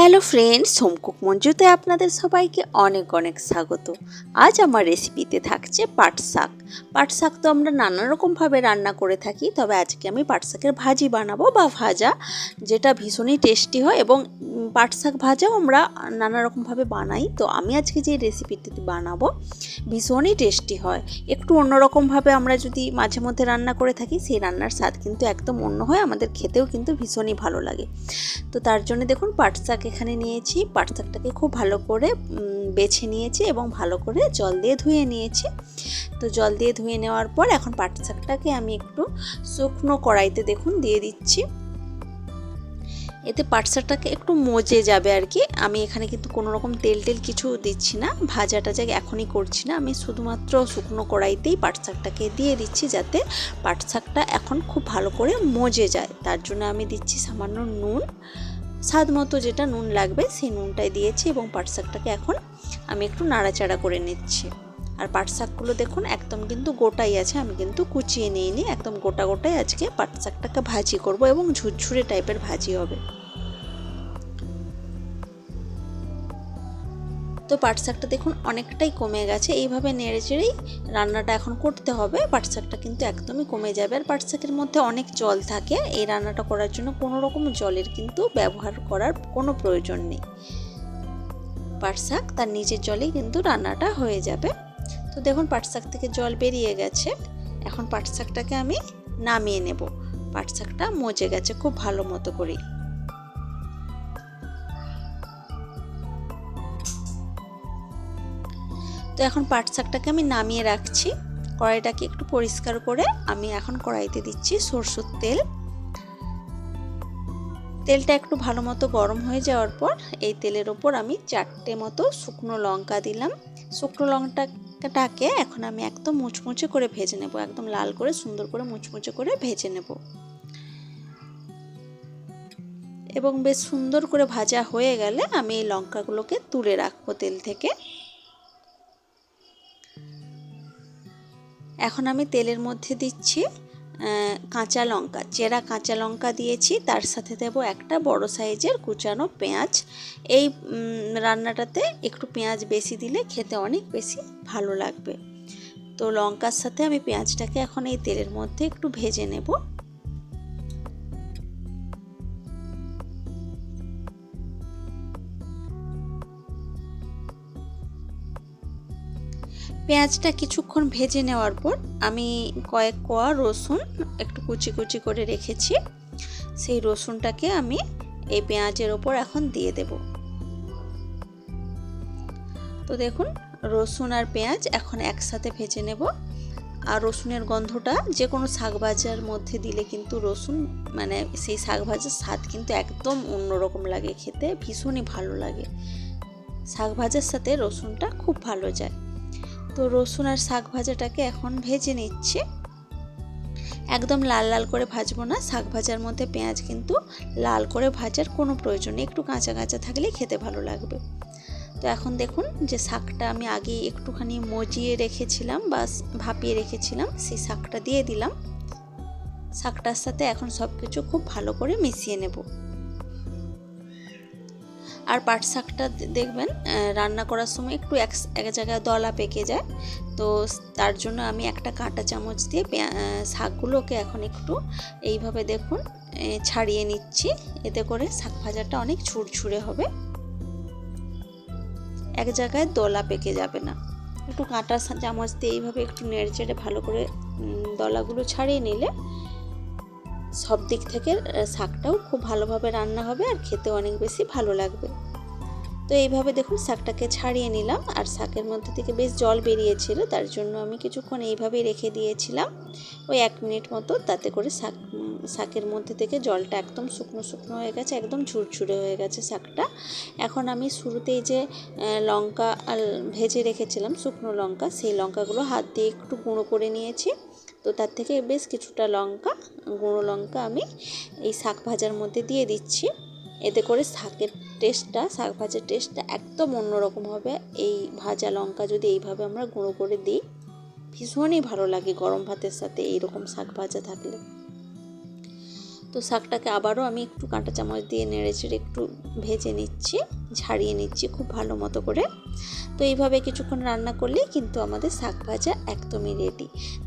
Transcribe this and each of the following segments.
Hello friends home cook মঞ্জুতে আপনাদের সবাইকে অনেক অনেক স্বাগত। আজ আমার রেসিপিতে থাকছে পাট শাক। পাট শাক তো আমরা নানা রকমভাবে রান্না করে থাকি, তবে আজকে আমি পাট শাকের ভাজি বানাবো বা ভাজা, যেটা ভীষণই টেস্টি হয় এবং পাট শাক ভাজাও আমরা নানা রকমভাবে বানাই। তো আমি আজকে যে রেসিপিটি বানাবো, ভীষণই টেস্টি হয়। একটু অন্যরকমভাবে আমরা যদি মাঝে মধ্যে রান্না করে থাকি, সেই রান্নার স্বাদ কিন্তু একদম অন্য হয়, আমাদের খেতেও কিন্তু ভীষণই ভালো লাগে। তো তার জন্য দেখুন, পাট শাক এখানে নিয়েছি পাট শাকটাকে খুব ভালো করে বেছে নিয়েছি এবং ভালো করে জল দিয়ে ধুয়ে নিয়েছি। তো জল দিয়ে ধুয়ে নেওয়ার পর এখন পাট শাকটাকে আমি একটু শুকনো কড়াইতে দেখুন দিয়ে দিচ্ছি। এতে পাট শাকটাকে একটু মজে যাবে আর কি। আমি এখানে কিন্তু কোনো রকম তেল টেল কিছু দিচ্ছি না, ভাজা টাজা এখনই করছি না। আমি শুধুমাত্র শুকনো কড়াইতেই পাট শাকটাকে দিয়ে দিচ্ছি যাতে পাট শাকটা এখন খুব ভালো করে মজে যায়। তার জন্য আমি দিচ্ছি সামান্য নুন। স্বাদ মতো যেটা নুন লাগবে, সেই নুনটাই দিয়েছি এবং পাট শাকটাকে এখন আমি একটু নাড়াচাড়া করে নিচ্ছি। আর পাট শাকগুলো দেখুন, একদম কিন্তু গোটাই আছে, আমি কিন্তু কুচিয়ে নিইনি। একদম গোটা গোটাই আজকে পাট শাকটাকে ভাজি করব এবং ঝুরঝুরে টাইপের ভাজি হবে। তো পাট শাকটা দেখুন অনেকটাই কমে গেছে। এইভাবে নেড়ে চেড়েই রান্নাটা এখন করতে হবে। পাট শাকটা কিন্তু একদমই কমে যাবে। আর পাট শাকের মধ্যে অনেক জল থাকে। এই রান্নাটা করার জন্য কোনো রকম জলের কিন্তু ব্যবহার করার কোনো প্রয়োজন নেই। পাট শাক তার নিজের জলেই কিন্তু রান্নাটা হয়ে যাবে। তো দেখুন পাট শাক থেকে জল বেরিয়ে গেছে। এখন পাট শাকটাকে আমি নামিয়ে নেব। পাট শাকটা মজে গেছে খুব ভালো মতো করেই। তো এখন পাট শাকটাকে আমি নামিয়ে রাখছি। কড়াইটাকে একটু পরিষ্কার করে আমি এখন কড়াইতে দিচ্ছি সরষের তেল। তেলটা একটু ভালো মতো গরম হয়ে যাওয়ার পর এই তেলের ওপর আমি চারটে মতো শুকনো লঙ্কা দিলাম। শুকনো লঙ্কাটাকে এখন আমি একদম মুচমুচে করে ভেজে নেব। একদম লাল করে, সুন্দর করে মুচমুচে করে ভেজে নেব। এবং বেশ সুন্দর করে ভাজা হয়ে গেলে আমি এই লঙ্কাগুলোকে তুলে রাখব তেল থেকে। এখন আমি তেলের মধ্যে দিচ্ছি কাঁচা লঙ্কা। চেরা কাঁচা লঙ্কা দিয়েছি, তার সাথে দেব একটা বড় সাইজের কুচানো পেঁয়াজ। এই রান্নাটাতে একটু পেঁয়াজ বেশি দিলে খেতে অনেক বেশি ভালো লাগবে। তো লঙ্কার সাথে আমি পেঁয়াজটাকে এখন এই তেলের মধ্যে একটু ভেজে নেব। পেঁয়াজটা কিছুক্ষণ ভেজে নেওয়ার পর আমি কয়েক কোয়া রসুন একটু কুচি কুচি করে রেখেছি। সেই রসুনটাকে আমি এই পেঁয়াজের ওপর এখন দিয়ে দেব। তো দেখুন, রসুন আর পেঁয়াজ এখন একসাথে ভেজে নেব। আর রসুনের গন্ধটা যে কোনো শাক ভাজার মধ্যে দিলে কিন্তু রসুন মানে সেই শাক ভাজার স্বাদ কিন্তু একদম অন্যরকম লাগে খেতে, ভীষণই ভালো লাগে। শাক ভাজার সাথে রসুনটা খুব ভালো যায়। তো রসুন আর শাক ভাজাটাকে এখন ভেজে নিচ্ছি। একদম লাল লাল করে ভাজবো না, শাক ভাজার মধ্যে পেঁয়াজ কিন্তু লাল করে ভাজার কোনো প্রয়োজন নেই, একটু কাঁচা কাঁচা থাকলেই খেতে ভালো লাগবে। তো এখন দেখুন যে শাকটা আমি আগে একটুখানি মজিয়ে রেখেছিলাম বা ভাপিয়ে রেখেছিলাম, সেই শাকটা দিয়ে দিলাম। শাকটার সাথে এখন সব কিছু খুব ভালো করে মিশিয়ে নেব। আর পাট শাকটা দেখবেন রান্না করার সময় একটু এক এক জায়গায় দলা পেকে যায়। তো তার জন্য আমি একটা কাঁটা চামচ দিয়ে শাকগুলোকে এখন একটু এইভাবে দেখুন ছাড়িয়ে নিচ্ছি। এতে করে শাক ভাজাটা অনেক ছুড়ছুড়ে হবে। এক জায়গায় দলা পেকে যাবে না। একটু কাঁটা চামচ দিয়ে এইভাবে একটু নেড়ে চেড়ে ভালো করে দলাগুলো ছাড়িয়ে নিলে সব দিক থেকে শাকটাও খুব ভালোভাবে রান্না হবে আর খেতে অনেক বেশি ভালো লাগবে। তো এইভাবে দেখুন শাকটাকে ছাড়িয়ে নিলাম আর শাকের মধ্যে থেকে বেশ জল বেরিয়েছিল, তার জন্য আমি কিছুক্ষণ এইভাবেই রেখে দিয়েছিলাম। ওই এক মিনিট মতো তাতে করে শাক শাকের মধ্যে থেকে জলটা একদম শুকনো শুকনো হয়ে গেছে, একদম ঝুরঝুরে হয়ে গেছে শাকটা। এখন আমি শুরুতেই যে লঙ্কা ভেজে রেখেছিলাম শুকনো লঙ্কা, সেই লঙ্কাগুলো হাত দিয়ে একটু গুঁড়ো করে নিয়েছি। তো তার থেকে বেশ কিছুটা লঙ্কা, গুঁড়ো লঙ্কা আমি এই শাক ভাজার মধ্যে দিয়ে দিচ্ছি। এতে করে শাকের টেস্টটা শাক ভাজার টেস্টটা একদম অন্যরকম হবে। এই ভাজা লঙ্কা যদি এইভাবে আমরা গুঁড়ো করে দিই, ভীষণই ভালো লাগে গরম ভাতের সাথে এইরকম শাক ভাজা থাকলে। তো শাকটাকে আবারও আমি একটু কাঁটা চামচ দিয়ে নেড়ে চেড়ে একটু ভেজে নিচ্ছি, ঝাড়িয়ে নিচ্ছি খুব ভালো মতো করে। তো এইভাবে কিছুক্ষণ রান্না করলেই কিন্তু আমাদের শাক ভাজা একদমই রেডি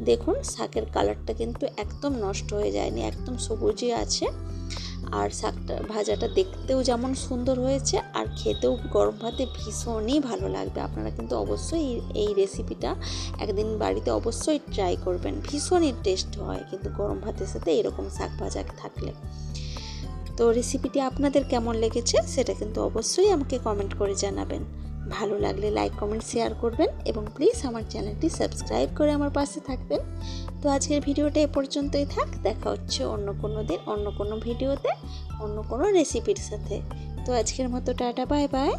দেখুন, শাকের কালারটা কিন্তু একদম নষ্ট হয়ে যায়নি, একদম সবুজই আছে। আর শাকটা, ভাজাটা দেখতেও যেমন সুন্দর হয়েছে আর খেতেও গরম ভাতে ভীষণই ভালো লাগবে। আপনারা কিন্তু অবশ্যই এই- রেসিপিটা একদিন বাড়িতে অবশ্যই ট্রাই করবেন। ভীষণই টেস্ট হয় কিন্তু গরম ভাতের সাথে এরকম শাক ভাজা থাকলে। তো রেসিপিটি আপনাদের কেমন লেগেছে সেটা কিন্তু অবশ্যই আমাকে কমেন্ট করে জানাবেন। ভালো লাগলে লাইক কমেন্ট শেয়ার করবেন এবং প্লিজ আমার চ্যানেলটি সাবস্ক্রাইব করে আমার পাশে থাকবেন। তো আজকের ভিডিওটা এ পর্যন্তই থাক। দেখা হচ্ছে অন্য কোনো দিন, অন্য কোনো ভিডিওতে, অন্য কোনো রেসিপির সাথে। তো আজকের মতো টাটা বাই বাই